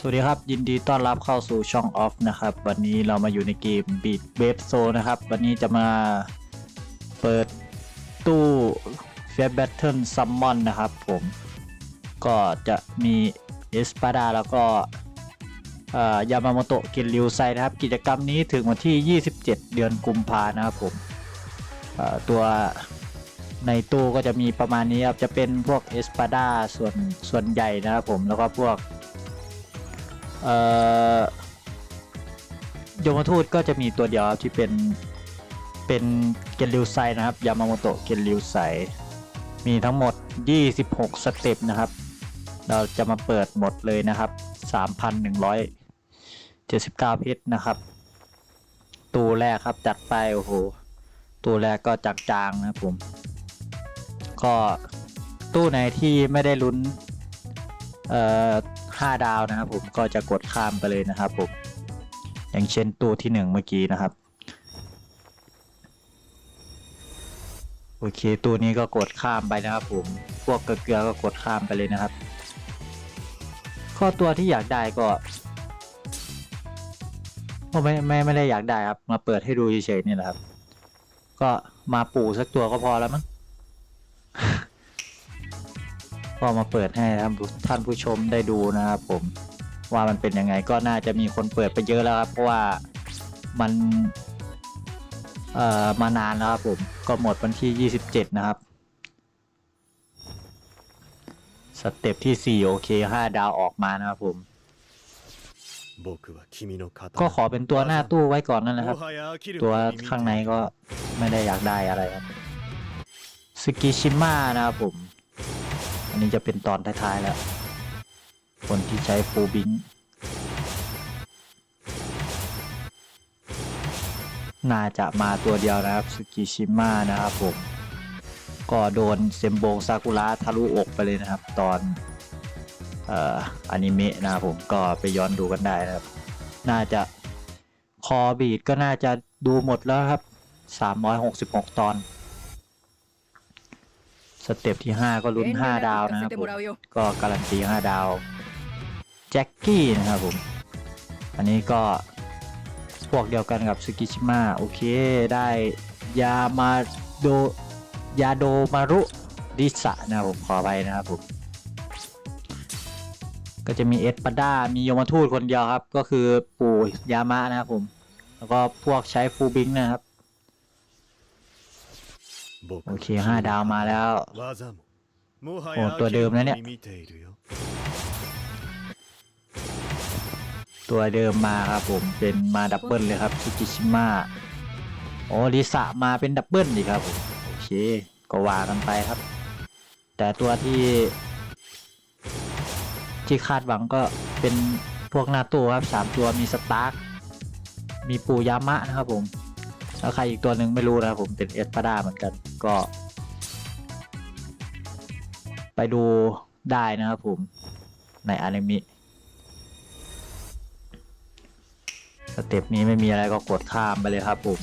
สวัสดีครับ ยินดีต้อนรับเข้าสู่ช่องออฟนะครับ วันนี้เรามาอยู่ในเกม Beat b a b z o นะครับ วันนี้จะมาเปิดตู้ f a i r Battle Summon นะครับผมก็จะมีเอสปาดาแล้วก็ยามาโมโตะกินริวไซนะครับ กิจกรรมนี้ถึงวันที่ 27 เดือนกุมภานะครับผมตัวในตู้ก็จะมีประมาณนี้ครับ จะเป็นพวกเอสปาดาส่วนส่วนใหญ่นะครับผมแล้วก็พวก เอ่อโยมทูตก็จะมีตัวเดียวครับที่เป็นเป็นเกนริวไซนะครับยามาโมโตะเกนริวไซมีทั้งหมด 26 สเต็ปนะครับ เราจะมาเปิดหมดเลยนะครับ 3,179 เพชรนะครับ ตัวแรกครับจัดไปโอ้โหตัวแรกก็จางๆนะครับผม ก็ตู้ไหนที่ไม่ได้ลุ้นเอ่อ ห้าดาวนะครับผมก็จะกดข้ามไปเลยนะครับผมอย่างเช่นตู้ที่หนึ่งเมื่อกี้นะครับ โอเคตู้นี้ก็กดข้ามไปนะครับผมพวกเกลือก็กดข้ามไปเลยนะครับ ข้อตัวที่อยากได้ก็ก็ไม่ไม่ไม่ได้อยากได้ครับ มาเปิดให้ดูเฉยๆนี่แหละครับ ก็มาปู่สักตัวก็พอแล้วมั้ง ก็มาเปิดให้ท่านผู้ชมได้ดูนะครับผมว่ามันเป็นยังไงก็น่าจะมีคนเปิดไปเยอะแล้วครับเพราะว่ามันเอ่อมานานแล้วครับผมก็หมดวันที่ 27 นะครับ สเต็ปที่ 4 โอเค5ดาวออกมานะครับผมก็ขอเป็นตัวหน้าตู้ไว้ก่อนนั่นแหละครับ ตัวข้างในก็ไม่ได้อยากได้อะไรครับสกิชิมานะครับผม นนี้จะเป็นตอนท้ายๆแล้ว คนที่ใช้ฟูบิงน่าจะมาตัวเดียวนะครับสกิชิมะนะครับผม ก็โดนเซมโบงซากุระทะลุอกไปเลยนะครับ ตอนเอ่ออนิเมะนะครับผมก็ไปย้อนดูกันได้นะครับ น่าจะคอบีดก็น่าจะดูหมดแล้วครับ 366 ตอน สเต็ปที่ 5 ก็ลุ้น 5 ดาวนะครับผมก็การันตี 5 ดาวแจ็คกี้นะครับผมอันนี้ก็พวกเดียวกันกับสกิชิมะโอเคได้ยามาโดยาโดมารุริสะนะครับผมขอไปนะครับผมก็จะมีเอสปาด้ามีโยมทูตคนเดียวครับ ก็คือปู่ยามะนะครับผม แล้วก็พวกใช้ฟูบิงนะครับ僕 โอเคห้าดาวมาแล้ว โอ้ตัวเดิมนะเนี่ย ตัวเดิมมาครับผม เป็นมาดับเบิลเลยครับซูกิชิมะโอ้ลิสะมาเป็นดับเบิลดีครับโอเค ก็ว่ากันไปครับ แต่ตัวที่ ที่คาดหวังก็เป็นพวกนาตัวครับสามตัวมีสตาร์คมีปูยามะนะครับผม แล้วใครอีกตัวหนึ่งไม่รู้นะผมเป็นเอสปาดาเหมือนกันก็ ไปดูได้นะครับผม ในอนิมิสเต็ปนี้ไม่มีอะไรก็กดข้ามไปเลยครับผม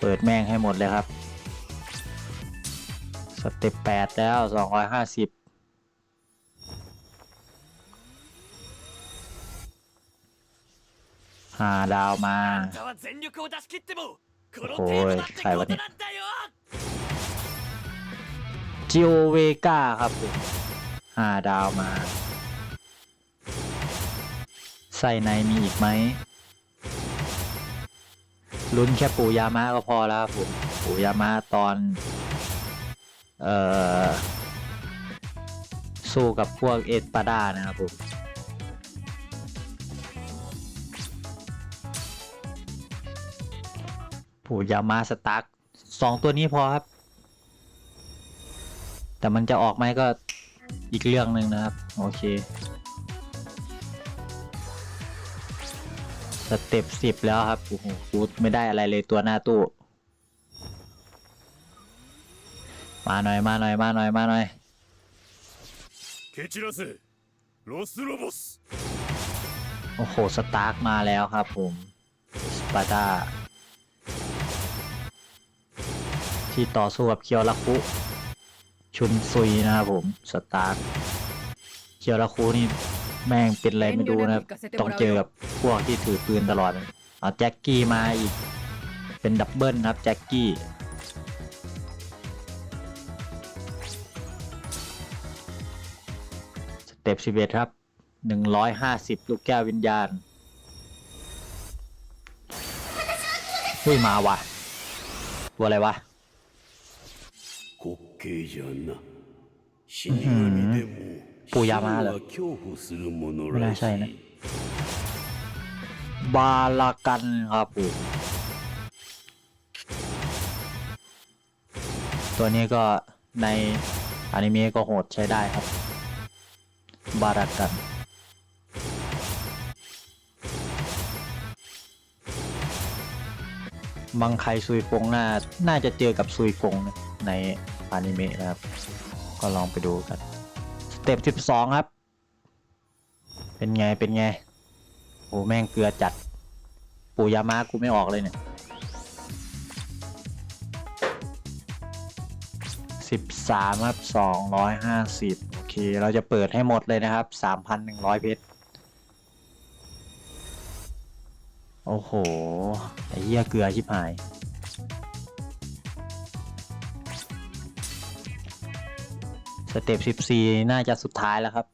เปิดแม่งให้หมดเลยครับ สเต็ป8แล้ว 250าดาวมา โอ้ยใครวะเนี่ยจิโอเวกาครับหาดาวมา ใส่ในมีอีกไหมลุ้นแค่ปูยามะก็พอแล้วผมปูยามะตอน เอ่อ สู้กับพวกเอสปาดานะครับผม อย่ามาสตาร์กสองตัวนี้พอครับ แต่มันจะออกไหมก็อีกเรื่องหนึ่งนะครับ โอเค สเต็ปสิบแล้วครับโอ้โหกูไม่ได้อะไรเลยตัวหน้าตู้ มาหน่อยมาหน่อยมาหน่อยมาหน่อยโอ้โห สตาร์กมาแล้วครับผม สปาร์ตา ที่ต่อสู้กับเคียวราคุชุนซุยนะครับผมสตาร์เคียวราคุนี่แม่งเป็นอะไรไม่รู้นะครับต้องเจอกับพวกที่ถือปืนตลอดเอาแจ็คกี้มาอีก เป็นดับเบิลครับแจ็คกี้สเต็ป11ครับ150ลูกแก้ววิญญาณเฮ้ยมาว่ะ ตัวอะไรวะ ปูยามาเหรอไม่ใช่นะ บาลากันครับ ตัวนี้ก็ในอนิเมะก็โหดใช้ได้ครับ บารากันบางใครซุยฟงน่า น่าจะเจอกับซุยฟงใน อนิเมะนะครับ ก็ลองไปดูกันสเต็ป12ครับ เป็นไงเป็นไงโอ้แม่งเกลือจัด ปูยามากูไม่ออกเลยเนี่ยสิบสามครับสองร้อยห้าสิบโอเค เราจะเปิดให้หมดเลยนะครับสามพันหนึ่งร้อยเพชรโอ้โห ไอ้เหี้ยเกลือชิบหาย สเต็ปสิบสี่น่าจะสุดท้ายแล้วครับ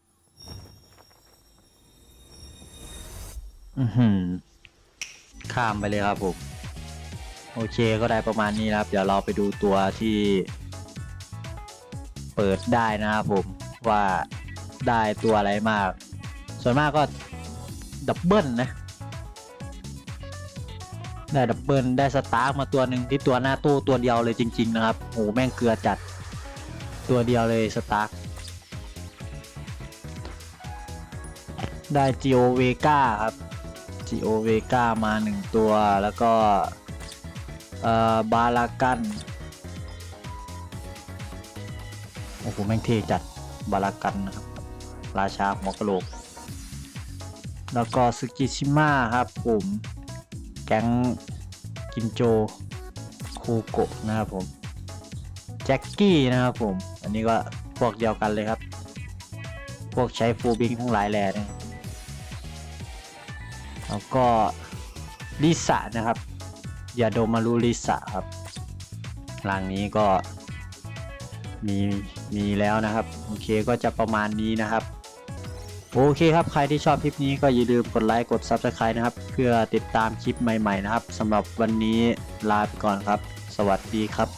อือหือข้ามไปเลยครับผม โอเคก็ได้ประมาณนี้นะครับ เดี๋ยวเราไปดูตัวที่ เปิดได้นะครับผม ว่าได้ตัวอะไรมาก ส่วนมากก็ดับเบิลนะ ได้ดับเบิลได้สตาร์กมาตัวหนึ่งที่ตัวหน้าตู้ตัวเดียวเลยจริง ๆ นะครับโอ้แม่งเกลือจัด ตัวเดียวเลยสตาร์ได้ Geo Vega ครับ Geo Vega มาหนึ่งตัวแล้วก็เอ่อบาลากันโอ้โหแม่งเท่จัดบาลากันนะครับ ราชาหัวกะโหลก แล้วก็ซึกิชิมะครับผมแก๊งกินโจคูโกะนะครับผม แจ็คกี้นะครับผม อันนี้ก็พวกเดียวกันเลยครับ พวกใช้ฟูบิงทั้งหลายแหล่นะแล้วก็ลิสะนะครับยาโดมารุลิสะครับรางนี้ก็มีมีแล้วนะครับ โอเคก็จะประมาณนี้นะครับ โอเคครับใครที่ชอบคลิปนี้ก็อย่าลืมกดไลค์กด Subscribe นะครับ เพื่อติดตามคลิปใหม่ๆนะครับสำหรับวันนี้ลาไปก่อนครับ สวัสดีครับ